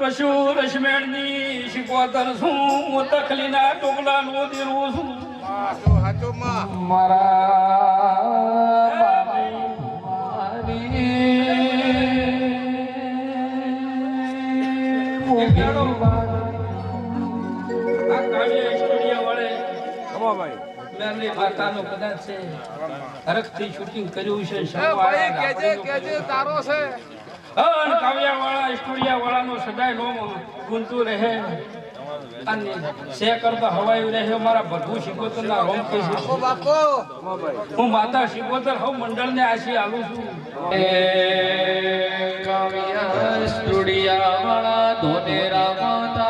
રસુ રસમેણની શીખવાતર છું. હું તખલીના ટોકલાનો દેરો છું. મારા ખમા ભાઈ. કદાચ છે. હરખથી શૂટિંગ કર્યું છે ભાઈ કેજે કેજે તારો છે. અન કાવ્યા વાળા સદાય નોમ ગુંતું રહે. અને સે કરતા હવાયું રહે મારા ભરભુ શિકોતર ના રોમ કે છે બાપો. હું માતા શિકોતર હવ મંડળ ને આશી આલું છું. એ કાવ્યા સ્ટુડિયા વાળા ધોનેરામાં તારો નોમો શું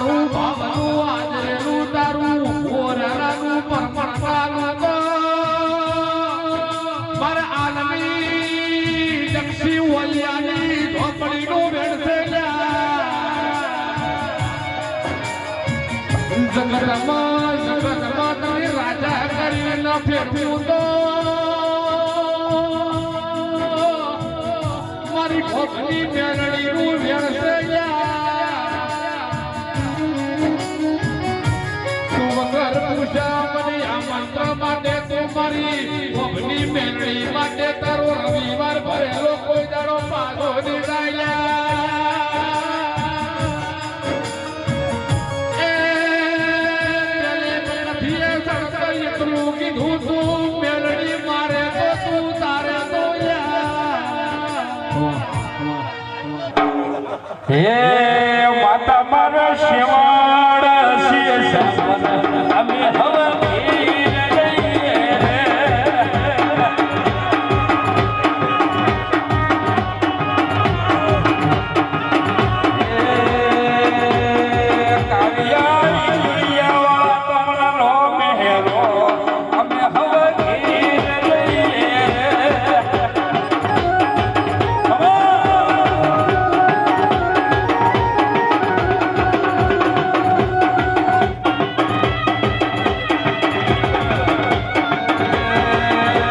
તારું ભાવનું આજરેલું તારું ઓરાનું પરમણતાનું તો પર આલમી દક્ષી ઓલિયાની ઝોપડીનું વેડશે જગતમાં જગતમાં તમે રાજા કરીને ફેરવ્યું તો. પૂછા મને આ મંત્ર માટે તું મારી ભોગની મેરડી માટે તારો રવિવાર ભરેલો કોઈ દાડો પાછો નિરાયા. એ પેલે પેલેથી એ